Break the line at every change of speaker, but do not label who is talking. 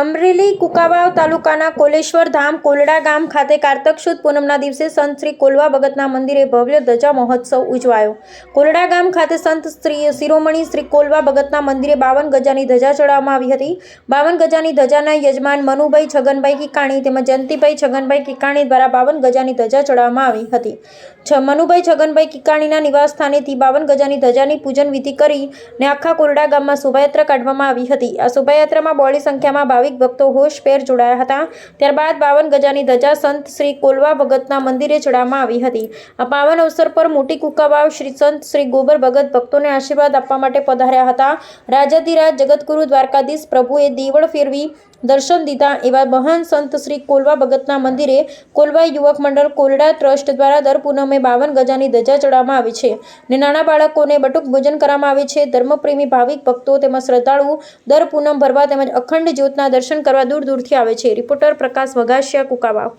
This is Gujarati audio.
અમરેલી કુકાવાવ તાલુકાના કોલેશ્વર ધામ કોલડા ગામ ખાતે કારતક સુદ પૂનમના દિવસે સંત શ્રી કોલવા ભગતના મંદિરે ભવ્ય ધજા મહોત્સવ ઉજવાયો. કોલડા ગામ ખાતે સંત શ્રી શિરોમણી શ્રી કોલવા ભગતના મંદિરે બાવન ગજાની ધજા ચડાવવામાં આવી હતી. બાવન ગજાની ધજાના યજમાન મનુભાઈ છગનભાઈ કિકાણી તેમજ જયંતિભાઈ છગનભાઈ કિકાણી દ્વારા બાવન ગજાની ધજા ચડાવવામાં આવી હતી. છ, મનુભાઈ છગનભાઈ કિકાણીના નિવાસ સ્થાનેથી બાવન ગજાની ધજાની પૂજન વિધિ કરીને આખા કોલડા ગામમાં શોભાયાત્રા કાઢવામાં આવી હતી. આ શોભાયાત્રામાં બોળી સંખ્યામાં ભાવિક ભક્તો હોશભેર જોડાયા હતા. ત્યારબાદ બાવન ગજાની ધજા સંત શ્રી કોલવા ભગતના મંદિરે ચડાવવામાં આવી હતી. આ પાવન અવસર પર મોટી કુકાવાવ શ્રી સંત શ્રી ગોબર ભગત ભક્તોને આશીર્વાદ આપવા માટે પધાર્યા હતા. રાજાધિરાજ જગતગુરુ દ્વારકાધીશ પ્રભુએ દીવડ ફેરવી દર્શન દીધા એવા મહાન સંત શ્રી કોલવા ભગતના મંદિરે કોલવા યુવક મંડળ કોલડા ટ્રસ્ટ દ્વારા દર પૂનમે બાવન ગજાની ધજા ચડાવવામાં આવે છે ને નાના બાળકોને બટુક ભોજન કરવામાં આવે છે. ધર્મપ્રેમી ભાવિક ભક્તો તેમજ શ્રદ્ધાળુ દર પૂનમ ભરવા તેમજ અખંડ જ્યોતના દર્શન કરવા દૂર દૂરથી આવે છે. રિપોર્ટર પ્રકાશ વઘાસિયા કુકાવાવ